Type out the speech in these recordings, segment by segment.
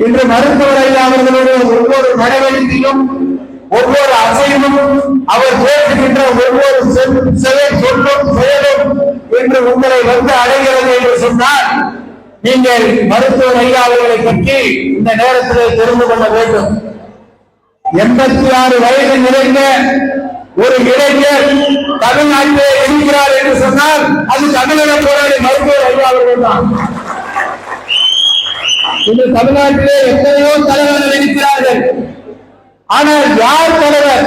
இன்று மருத்துவர் ஐயா அவர்களுடைய ஒவ்வொரு நடவடிக்கையும் ஒவ்வொரு அசைவும் அவர் பேசுகின்ற ஒவ்வொரு செயல் சொல்லும் செயலும் என்று உங்களை வந்து அடைகிறது என்று சொன்னால் நீங்கள் மருத்துவர் ஐயா அவர்களை பற்றி இந்த நேரத்தில் தெரிந்து கொள்ள வேண்டும். எண்பத்தி ஆறு வயது நிறைந்த ஒரு இளைஞர் தமிழ்நாட்டிலே இருக்கிறார் என்று சொன்னால் அது தமிழக போராளி மருத்துவர் ஐயா அவர்கள் தான். இன்று தமிழ்நாட்டிலே எத்தனையோ தலைவர்கள் இருக்கிறார்கள் ஆனால் யார் தலைவர்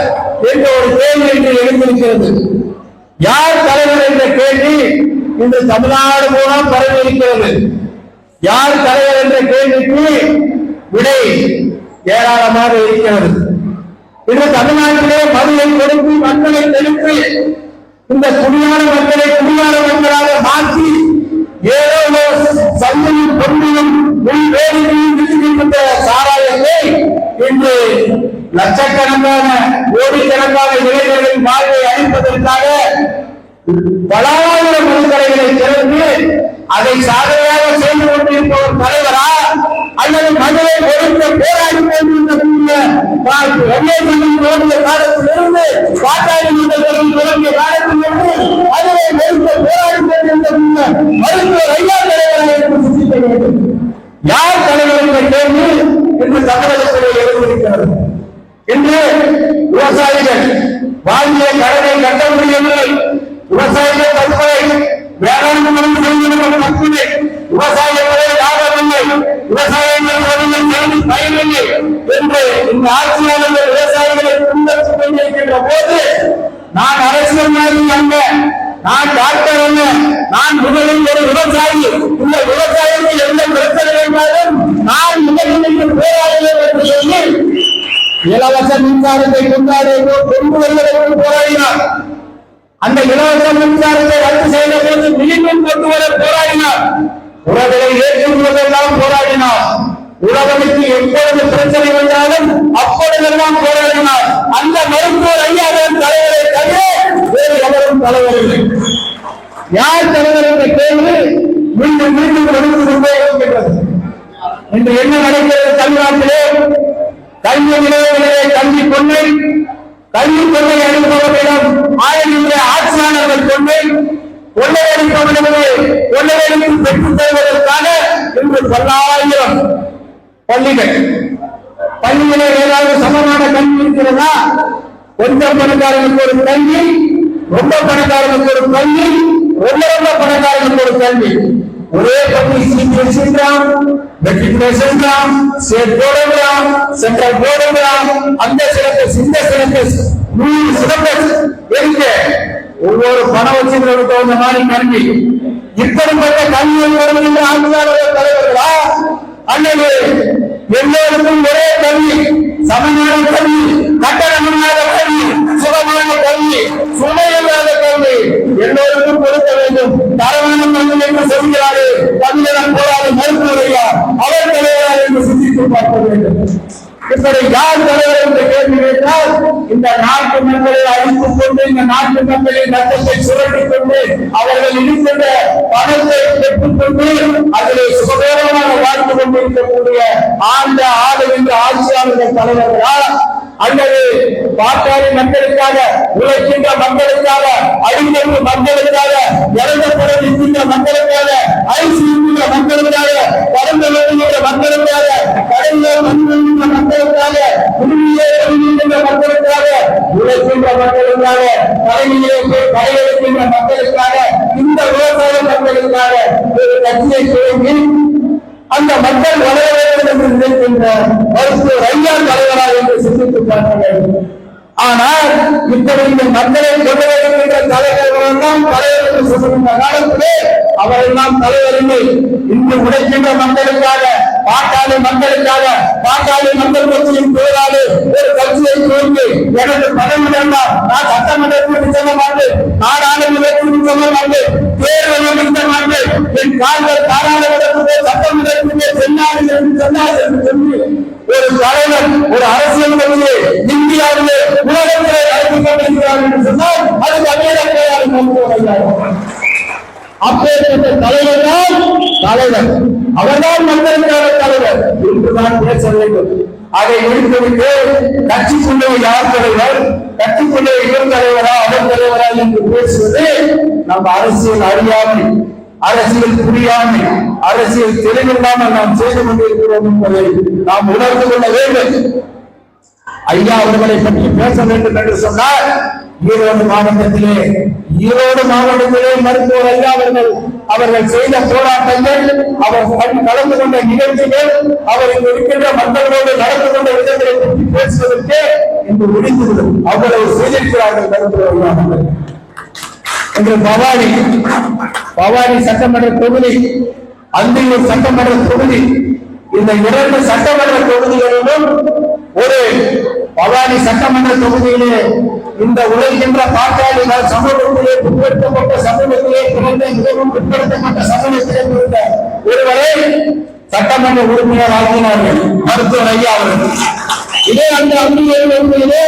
என்ற ஒரு கேள்வி இன்று எழுந்திருக்கிறது. யார் தலைவர் என்ற கேள்வி இன்று தமிழ்நாடு மூலம் பரவி இருக்கிறது யார் தலைவர் என்ற கேள்விக்கு விடை ஏராளமாக இருக்கிறது. இன்று தமிழ்நாட்டிலே மதுவை கொடுத்து மக்களை தெளித்து இந்த குடியான மக்களை குடியான மக்களாக மாற்றி ஏழை சந்தையும் பொன்மையும் உள் வேலையையும் விட்டுகின்ற சாராயத்தை இன்று லட்சக்கணக்கான கோடிக்கணக்கான இளைஞர்களின் வாழ்வை அளிப்பதற்காக பலாயிரம் மதுக்கடைகளை திறந்து அதை சாதனையாக செய்து கொண்டிருப்பவர் தலைவரா அல்லது மதுரை ஒழிக்க போராடி கொண்டிருக்கக்கூடிய வெள்ளை காலத்திலிருந்து பாட்டாளி மன்றங்களில் தொடங்கிய காலத்திலிருந்து மதுரை ஒழிக்க போராடி கொண்டிருக்கக்கூடிய மருத்துவர் ஐயா தலைவராக சிந்திக்க வேண்டும் யார் தலைவர் என்ற கேள்வி இன்று தமிழகத்திலே எழுந்திருக்கிறது இன்று விவசாயிகள் வாங்கிய கடனை கட்ட முடியவில்லை விவசாயிகள் தற்கொலை வேளாண் செய்திருக்கிற தற்கொலை நான் டாக்டர் அல்ல. நான் முதலில் ஒரு விவசாயி. இந்த விவசாயிக்கு எந்த பிரச்சனை என்றாலும் நான் முதலில் போராடுவேன் என்று சொல்லி இலவச மின்சாரத்தை கொண்டாடி கொண்டு வருவதற்கு போராடினார். அந்த இலவச மின்சாரத்தை ரத்து செய்த போது மீண்டும் கொண்டு வர போராடினார். உறவுகளை ஏற்றுவதெல்லாம் போராடினார். உலகத்துக்கு எப்பொழுது பிரச்சனை வந்தாலும் அப்பொழுதெல்லாம் போராடினார் அந்த மருத்துவர் ஐயாவின் தலைவரை தவிர வேறு எவரும் தலைவர் இல்லை யார் தலைவர் என்ற கேள்வி மீண்டும் மீண்டும் எழுந்து கொண்டே இருக்கின்றது. இன்று என்ன நடக்கிறது தமிழ்நாட்டிலே? கல்வி நிலையங்களிலே கல்வி கொள்ளை கல்வி கொள்ளை அளிப்பவர்களிடம் ஆயிரம் ஆட்சியாளர்கள் கொள்ளை கொள்ளையடிப்பவர்களுக்கு கொள்ளையடிப்பு பெற்றுத் தருவதற்காக இன்று பல்லாயிரம் பள்ளிகள். பள்ளிகளே ஏதாவது சமமான கல்வி இருக்கிறதா? கொஞ்சம் பணக்காரனுக்கு ஒரு கல்வி ரொம்ப பணக்காரனுக்கு ஒரு கல்வி ரொம்ப ரொம்ப பணக்காரனுக்கு ஒரு கல்வி. ஒரே பள்ளி சிபிஎஸ்இ கிராம் மெட்ரிகுலேஷன் கிராம் ஸ்டேட் போர்டு கிராம் சென்ட்ரல் போர்டு அந்த சிலபஸ் இந்த சிலபஸ் நூறு சிலபஸ் இருக்கு ஒவ்வொரு பண வச்சுகளுக்கு தகுந்த மாதிரி கல்வி. இப்படிப்பட்ட கல்வியை வருகின்ற தலைவர்களா? அல்லது எல்லோருக்கும் ஒரே கல்வி சமமான கல்வி கட்டணமில்லாத கல்வி சுகமான கல்வி சுமை இல்லாத கல்வி. எல்லோருக்கும் கொடுக்க வேண்டும். தரமான கல்வி என்று சொல்கிறாரு தமிழகம் போராடு மருத்துவரையா அவர் தலைவராக என்று சிந்தித்து பார்க்க வேண்டும். இப்படி யார் தலைவர் என்று கேள்வி கேட்டால் இந்த நாட்டு மக்களை அழித்து கொண்டு இந்த நாட்டு மக்களின் ரத்தத்தை சுரண்டிக் கொண்டு அவர்கள் இருக்கின்ற பணத்தை பெற்றுக்கொண்டு அதிலே சுகபோகமாக வாழ்ந்து கொண்டிருக்கக்கூடிய ஆண்ட ஆளுகின்ற ஆட்சியாளர்கள் தலைவர்களால் அல்லது பாட்டாளி மக்களுக்காக உழைக்கின்ற மக்களுக்காக அடிமைப்பு மக்களுக்காக இறந்தப்பட இருக்கின்ற மக்களுக்காக ஐசியுள்ள மக்களுக்காக கடந்த வருகின்ற மக்களுக்காக கடலில் வருகின்ற மக்களுக்காக குடியிலே வருகின்ற மக்களுக்காக உழைக்கின்ற மக்களுக்காக கடையிலே கடையெடுக்கின்ற மக்களுக்காக இந்த விவசாய மக்களுக்காக ஒரு கட்சியை துவங்கி அந்த மக்கள் வளர வேண்டும் என்று மருத்துவர் ஐயா தலைவரா என்று சிந்தித்து பார்க்க வேண்டும். ஆனால் இப்படி இந்த மக்களை தலைவர்கள் சொல்லுகின்ற காலத்திலே அவரெல்லாம் தலைவர் இல்லை இன்று மக்களுக்காக பாட்டாளி மக்களுக்காக பாட்டாளி மக்கள் கட்சியின் பேராலே ஒரு கட்சியை துவங்கி எனக்கு பதவி வேண்டாம் நான் சட்டமன்றத்திற்கு செல்ல மாட்டேன் நாடாளுமன்றத்திற்கு செல்ல மாட்டேன் தேர்தல் மாட்டேன் என் கால்கள் தாராளுமன்றத்திலே என்று சொன்னார் என்று சொல்லி ஒரு தலைவர் ஒரு அரசியல் கட்சியை இந்தியாவிலே உலகத்திலே அழைத்துக் கொண்டிருக்கிறார் என்று சொன்னால் அது தமிழக அப்பேற்பட்ட தலைவர் தான் தலைவர். அவர்தான் மக்களுக்கான தலைவர். என்றுதான் பேச வேண்டும். அதை முடித்துவிட்டு கொண்டவை யார் தலைவர்? கட்சி கொண்டவை இவர் தலைவரா அவர் தலைவரா என்று பேசுவது நம்ம அரசியல் அறியாமை. அரசியல் புரியாமை அரசியல் தெளிவில்லாமல் நாம் செய்து கொண்டிருக்கிறோம் என்பதை நாம் உணர்ந்து கொள்ள வேண்டும். ஐயா அவர்களை பற்றி பேச வேண்டும் என்று சொன்னால் ஈரோடு மாவட்டத்திலே ஈரோடு மாவட்டத்திலே மருத்துவர் ஐயா அவர்கள் அவர்கள் செய்த போராட்டங்கள் அவர் கலந்து கொண்ட நிகழ்ச்சிகள் அவர் இங்கு இருக்கின்ற மக்களோடு நடந்து கொண்ட விதங்களை பற்றி பேசுவதற்கே இன்று முடிந்துவிடும். அவ்வளவு செய்திருக்கிறார்கள் மருத்துவர் ஐயா அவர்கள். இன்று பவானி பவானி சட்டமன்ற தொகுதி அந்தியூர் சட்டமன்ற தொகுதி இந்த இரண்டு சட்டமன்ற தொகுதிகளிலும் ஒரு பவானி சட்டமன்ற தொகுதியிலே இந்த உழைக்கின்ற பாட்டாளி சமூகத்திலே பிற்படுத்தப்பட்ட சமூகத்திலே பிறந்த மிகவும் பிற்படுத்தப்பட்ட சமூகத்திலே பிறந்த ஒருவரை சட்டமன்ற உறுப்பினர் ஆகினார்கள் மருத்துவர் ஐயா அவர்கள். இதே அந்த அந்தியூர் தொகுதியிலே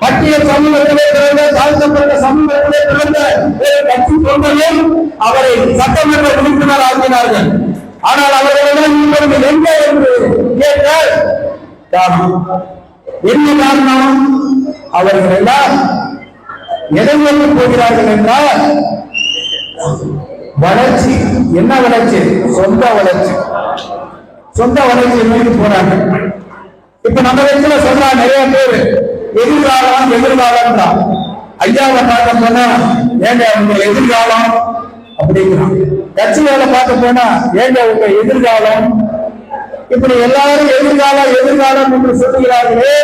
பட்டியல் சமூகத்திலே பிறந்த தாழ்த்தப்பட்ட சமூகத்திலே பிறந்த ஒரு கட்சி தொண்டரையும் அவரை சட்டமன்ற உறுப்பினர் ஆக்கினார்கள். ஆனால் அவர்களிடம் இப்பொழுது எங்க என்று கேட்டால் காரணம் என்ன காரணம்? அவர்கள் எல்லாம் எதை போகிறார்கள் என்றால் வளர்ச்சி என்ன வளர்ச்சி? சொந்த வளர்ச்சி. சொந்த வளர்ச்சியை நோக்கி போறாங்க இப்ப நம்ம இடத்துல சொல்றா நிறைய பேர். எதிர்காலம் எதிர்காலம்ன்றான் ஐயாவை பார்க்க போனா ஏங்க உங்க எதிர்காலம்? அப்படிங்கிறான். கட்சி பார்க்க போனா ஏங்க உங்க எதிர்காலம்? இப்படி எல்லாரும் எதிர்காலம் எதிர்காலம் என்று சொல்லுகிறார்களே.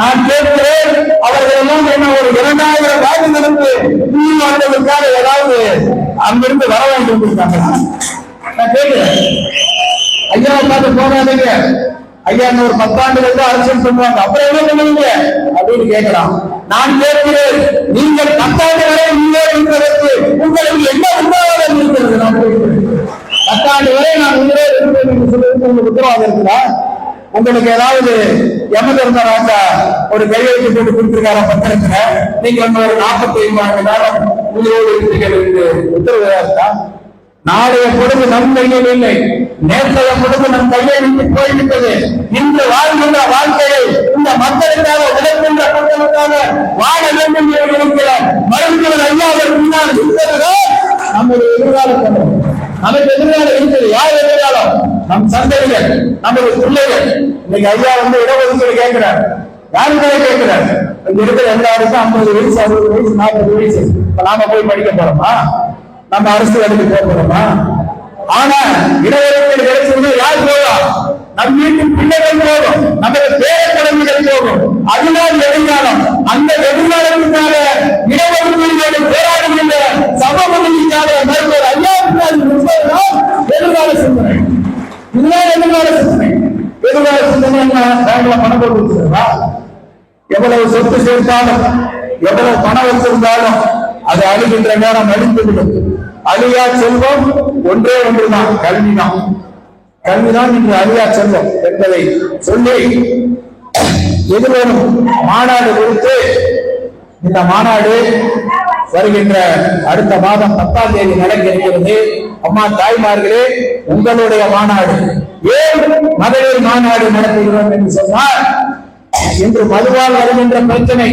நான் கேட்கிறேன் அவர்கள் எல்லாம் என்ன ஒரு இரண்டாயிரம் வாக்குகளுக்கு நீர் வாழ்வதற்காக ஏதாவது அங்கிருந்து வர வேண்டும் இருக்காங்களா நான் கேட்கிறேன். ஐயாவை பார்த்து போனாதீங்க ஐயா இன்னும் ஒரு பத்தாண்டுகள் தான் அரசியல் சொல்லுவாங்க அப்புறம் என்ன பண்ணுவீங்க? அப்படின்னு கேட்கலாம். நான் கேட்கிறேன் நீங்கள் பத்தாண்டு வரை உள்ளே இருப்பதற்கு உங்களுக்கு என்ன உத்தரவாதம் இருக்கிறது? நான் பத்தாண்டு வரை நான் உள்ளே இருப்பேன் என்று சொல்வதற்கு உங்களுக்கு உத்தரவாதம் இருக்குதா? உங்களுக்கு ஏதாவது யமதர்ம ராஜா ஒரு கையெழுத்து போட்டு கொடுத்திருக்காரா பத்திரத்துல? நீங்க ஒரு நாற்பத்தி ஐந்து ஆண்டு நேரம் உங்களோடு இருக்கிறீர்கள் என்று உத்தரவு இருக்கா? நாளைய பொழுது நம் கையில் இல்லை. நேற்றைய பொழுது நம் கையை விட்டு போய்விட்டது. இன்று வாழ்கின்ற வாழ்க்கையை இந்த மக்களுக்காக உழைக்கின்ற மக்களுக்காக வாழ வேண்டும் என்று நினைக்கிற மருத்துவர் ஐயாவிற்கு முன்னால் இருந்ததுதான் நம்முடைய எதிர்காலம் நமக்கு எதிர்காலம் இருக்கிறது. யார் எதிர்காலம்? நம் சந்ததிகள் நமது பிள்ளைகள். இன்னைக்கு ஐயா வந்து இடஒதுக்கீடு கேட்கிறார். யாருக்காக கேட்கிறார்? இங்க இருக்கிற எல்லாருக்கும் ஐம்பது வயசு அறுபது வயசு நாற்பது வயசு. இப்ப நாம போய் படிக்க போறோமா? நம்ம அரசு வேலைக்கு போக போறோமா ஆனா இடஒதுக்கீடு கிடைச்சது யார் போவா நம் வீட்டின் பிள்ளைகள் போகும் நமது பேர குழந்தைகள் போகும் அதுதான் எதிர்காலம். அந்த எதிர்காலத்துக்காக இடஒதுக்கீடு போராடுகின்ற சமபதிக்காக மருத்துவர் ஐயாவுக்கு எதிர்கால சிந்தனை. இதுதான் எதிர்கால சிந்தனை. எதிர்கால சிந்தனை என்ன? பேங்க்ல பணம் கொடுத்துருக்கா எவ்வளவு சொத்து சேர்த்தாலும் எவ்வளவு பணம் வச்சிருந்தாலும் அது அழுகின்ற நேரம் அழிந்துவிடும். அழியா செல்வம் ஒன்றே ஒன்றுதான். கல்விதான். கல்விதான் இன்று அழியா செல்வம் என்பதை சொல்லி எதிர்வரும் மாநாடு குறித்து இந்த மாநாடு வருகின்ற அடுத்த மாதம் பத்தாம் தேதி நடக்க இருக்கிறது அம்மா தாய்மார்களே உங்களுடைய மாநாடு. ஏன் மகளிர் மாநாடு நடத்துகிறோம் என்று சொன்னால் இன்று மதுவால் வருகின்ற பிரச்சனை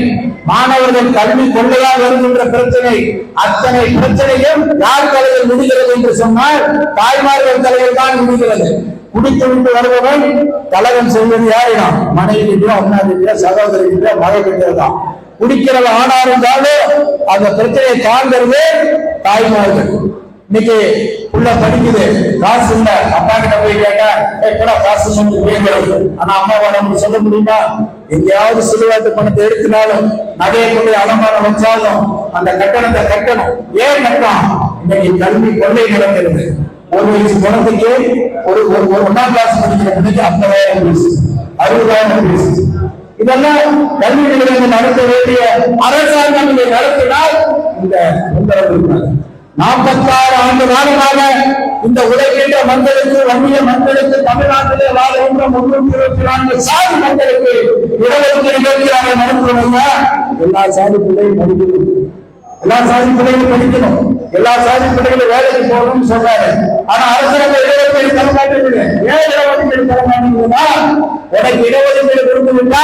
மாணவர்கள் கல்வி கொள்ளையால் வருகின்ற பிரச்சனை அத்தனை பிரச்சனையும் யார் தலையில் முடிகிறது என்று சொன்னால் தாய்மார்கள் தலையில் தான் முடிகிறது குடித்து விட்டு வருபவன் கலகம் செய்வது யாரிடம்? மனைவியோ சகோதரி சகோதரியிலோ மழை பெற்றதுதான் குடிக்கிறவ ஆனா இருந்தாலும் அந்த பிரச்சனையை தாங்கிறது தாய்மார்கள். இன்னைக்கு உள்ள படிக்குது காசு இல்ல. அப்பா கிட்ட போய் கேட்டா "ஏய், காசு சொல்லி கேட்கிறது. ஆனா அம்மா நம்ம சொல்ல முடியுமா? எங்கேயாவது சிலுவாட்டு பணத்தை எடுத்தினாலும் நகையை கொண்டு அலமாரம் வச்சாலும் அந்த கட்டணத்தை கட்டணும். ஏன் கட்டணும்? இன்னைக்கு கல்வி கொள்ளை நடக்கிறது ஒரு வயசு குழந்தைக்கு ஒரு ஒரு ஒரு ஒன்னாம் கிளாஸ் படிக்கிற பிள்ளைக்கு ஐம்பதாயிரம் பீஸ் அறுபதாயிரம் பீஸ் இதெல்லாம் கல்வி நிலையங்கள் நடத்த வேண்டிய அரசாங்கம் இதை நடத்தினால் இந்த தொந்தரவு இருக்காது. நாற்பத்தாறு ஆண்டு காலமாக இந்த உழைக்கின்ற மக்களுக்கு வன்னிய மக்களுக்கு தமிழ்நாட்டிலே வாழ்கின்ற முன்னூத்தி இருபத்தி நான்கு சாதி மக்களுக்கு இடஒதுக்கீடு கேட்கிறார்கள் நடத்துறவங்க எல்லா சாதி பிள்ளையும் படிக்கணும். எல்லா சாதி பிள்ளைகளும் படிக்கணும். எல்லா சாதி பிள்ளைகளும் வேலைக்கு போகணும்னு சொல்றாரு ஆனா அரசாங்க இடஒதுக்கீடு தர மாட்டேங்குது. ஏன் இடஒதுக்கீடு தர மாட்டேங்குதுன்னா உனக்கு இடஒதுக்கீடு கொடுத்துவிட்டா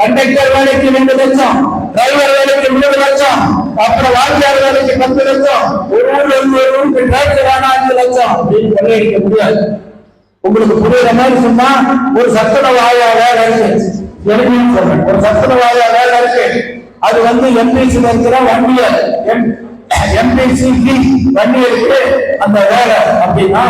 கண்டக்டர் வேலைக்கு ரெண்டு லட்சம். டிரைவர் வேலைக்கு மூணு லட்சம் அப்புறம் வாத்தியார் வேலைக்கு பத்து லட்சம் ஒரு ஊர்ல இருந்து ஒரு ஊருக்கு டிரைவர் வேணா அஞ்சு லட்சம் அப்படின்னு கொள்ளையடிக்க முடியாது. உங்களுக்கு புரியுற மாதிரி சொன்னா ஒரு சத்துண வாயா வேலை இருக்கு. எனக்கு சொல்றேன்? ஒரு சத்துண வாயா வேலை இருக்கு. அது வந்து எம்பிசி இருக்கிற வண்டியர் எம்பிசி வண்டியருக்கு. அந்த வேலை அப்படின்னா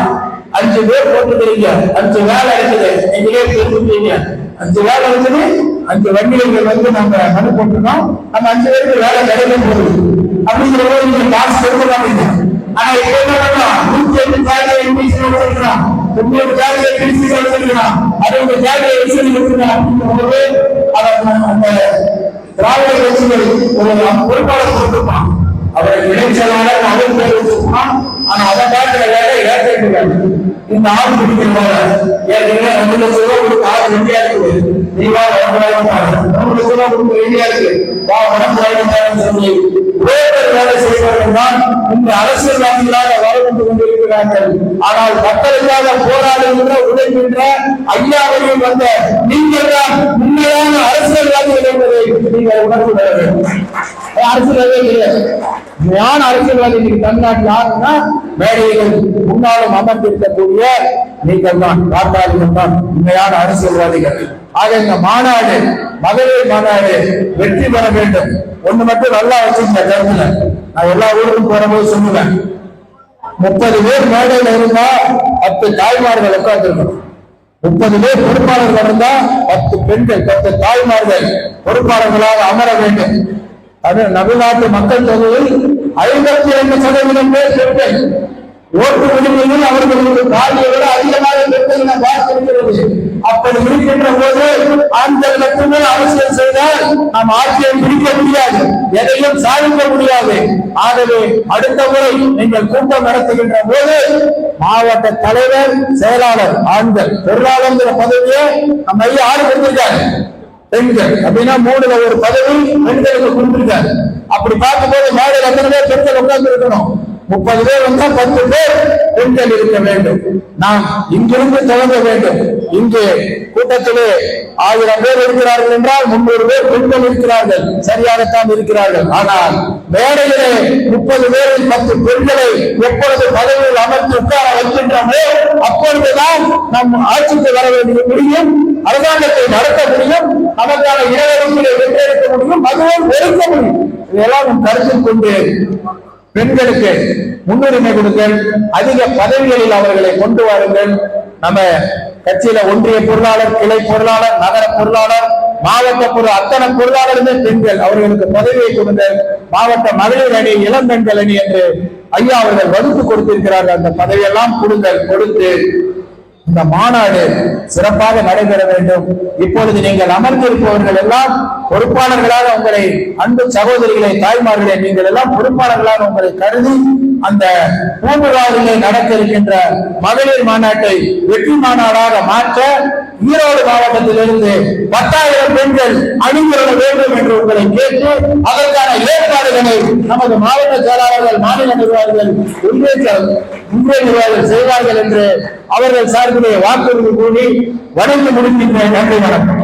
அஞ்சு பேர் போட்டுக்கிறீங்க. அஞ்சு வேலை இருக்குது. நீங்களே தெரிஞ்சுக்கீங்க அஞ்சு வேலை இருக்குது அஞ்சு வண்டிகள் வந்து நம்ம மனு போட்டுருக்கோம். நம்ம அஞ்சு பேருக்கு வேலை கிடைக்கும் போகுது. அப்படிங்கிற போது நீங்க காசு கொடுக்க மாட்டீங்க ஆனா இப்ப என்ன நூத்தி எட்டு ஜாதியை இங்கிலீஷ் வச்சிருக்கலாம் தொண்ணூறு ஜாதியை பிரிச்சு வச்சிருக்கலாம் அறுபது ஜாதியை வச்சு வச்சிருக்கலாம் அப்படிங்கும்போது அதை அந்த திராவிட கட்சிகள் ஒரு பொறுப்பாளர் கொடுத்துருப்பான். அவரை இணைச்சலாளர் அவர் பேர் வச்சிருப்பான் ஆனா அதை பார்க்கிற வேலை இந்த ஆள் பிடிக்கிறவங்க ஏற்கனவே ரெண்டு லட்சம் ரூபாய் கொடுத்து ரெடியா இருக்குது. நீ உடம்பு ரெடியா இருக்கு. வா உடம்பு சொல்லி. வேலை செய்பவர்கள் தான் இந்த அரசியல்வாதிகளாக கொண்டு கொண்டிருக்கிறார்கள் ஆனால் மக்களுக்காக போராடுகின்ற உழைக்கின்ற ஐயாவையும் வந்த நீங்கள் தான் உண்மையான அரசியல்வாதிகள் என்பதை நீங்கள் உணர்ந்து கொள்ள வேண்டும். அரசியல்வாதியே கிடையாது உண்மையான அரசியல்வாதி நீங்க தமிழ்நாட்டில் யாருன்னா மேடையில் முன்னாலும் அமர்ந்திருக்கக்கூடிய நீங்கள் தான் வாக்காளர்கள் தான் உண்மையான அரசியல்வாதிகள். ஆக இந்த மாநாடு மகளிர் மாநாடு வெற்றி பெற வேண்டும். ஒண்ணு மட்டும் நல்லா வச்சுங்க கருத்துல. நான் எல்லா ஊருக்கும் போறபோது சொல்லுவேன். முப்பது பேர் மேடையில இருந்தா பத்து தாய்மார்கள் உட்கார்ந்துருக்கணும். முப்பது பேர் பொறுப்பாளர்கள் இருந்தா பத்து பெண்கள் பத்து தாய்மார்கள் பொறுப்பாளர்களாக அமர வேண்டும். அது தமிழ்நாட்டு மக்கள் தொகையில் ஐம்பத்தி ஐந்து சதவீதம் பேர் பெண்கள். ஓட்டு உரிமையில் அவர்களுக்கு பாதியை விட அதிகமாக பெண்கள் பார்த்திருக்கிறது அப்படி இருக்கின்ற போது ஆண்கள் மட்டுமே அரசியல் இருந்தால் நாம் ஆட்சியை பிடிக்க முடியாது எதையும் சாதிக்க முடியாது. ஆகவே அடுத்த முறை நீங்கள் கூட்டம் நடத்துகின்ற போது மாவட்ட தலைவர் செயலாளர் ஆண்கள் பொருளாளர் பதவியை நம்ம ஐயா ஆறு கொடுத்திருக்காரு. பெண்கள் அப்படின்னா மூணுல ஒரு பதவி பெண்களுக்கு கொடுத்திருக்காரு. அப்படி பார்க்கும்போது மேடையில் எத்தனை பேர் பெண்கள் உட்கார்ந்து இருக்கணும் முப்பது பேர் வந்தா பத்து பேர் பெண்கள் இருக்க வேண்டும். நாம் இங்கிருந்து தொடங்க வேண்டும். இங்கே கூட்டத்திலே ஆயிரம் பேர் இருக்கிறார்கள் என்றால் முன்னூறு பேர் பெண்கள் இருக்கிறார்கள். சரியாகத்தான் இருக்கிறார்கள். ஆனால் மேடையிலே முப்பது பேரில் பத்து பெண்களை எப்பொழுது பதவியில் அமர்த்தி உட்கார வைக்கின்றோமோ அப்பொழுதுதான் நம் ஆட்சிக்கு வர வேண்டிய முடியும் அரசாங்கத்தை நடத்த முடியும் நமக்கான இடஒதுக்கீடு வென்றெடுக்க முடியும் அதுவும் ஒதுக்க முடியும். இதெல்லாம் நம் கருத்தில் கொண்டு பெண்களுக்கு முன்னுரிமை கொடுங்கள் அதிக பதவிகளில் அவர்களை கொண்டு வாருங்கள். நம்ம கட்சியில ஒன்றிய பொருளாளர் கிளை பொருளாளர் நகர பொருளாளர் மாவட்ட பொரு அத்தனை பொருளாளருமே பெண்கள். அவர்களுக்கு பதவியை கொடுங்கள் மாவட்ட மகளிர் அணி இளம் பெண்கள் அணி என்று ஐயா அவர்கள் வகுத்து கொடுத்திருக்கிறார்கள். அந்த பதவியெல்லாம் கொடுங்கள் கொடுத்து இந்த மாநாடு சிறப்பாக நடைபெற வேண்டும். இப்பொழுது நீங்கள் அமர்ந்திருப்பவர்கள் எல்லாம் பொறுப்பாளர்களாக உங்களை அன்பு சகோதரிகளை தாய்மார்களை நீங்கள் எல்லாம் பொறுப்பாளர்களாக உங்களை கருதி அந்த பூம்புகாரிலே நடக்க இருக்கின்ற மகளிர் மாநாட்டை வெற்றி மாநாடாக மாற்ற ஈரோடு மாவட்டத்திலிருந்து பத்தாயிரம் பெண்கள் அணிதிரள வேண்டும் என்று உங்களை கேட்டு அதற்கான ஏற்பாடுகளை நமது மாவட்ட செயலாளர்கள் மாநில நிர்வாகிகள் ஒன்றிய நிர்வாகிகள் செய்வார்கள் என்று அவர்கள் சார்பிலே வாக்குறுதி கூறி வணங்கி முடிக்கின்ற நன்றி வணக்கம்.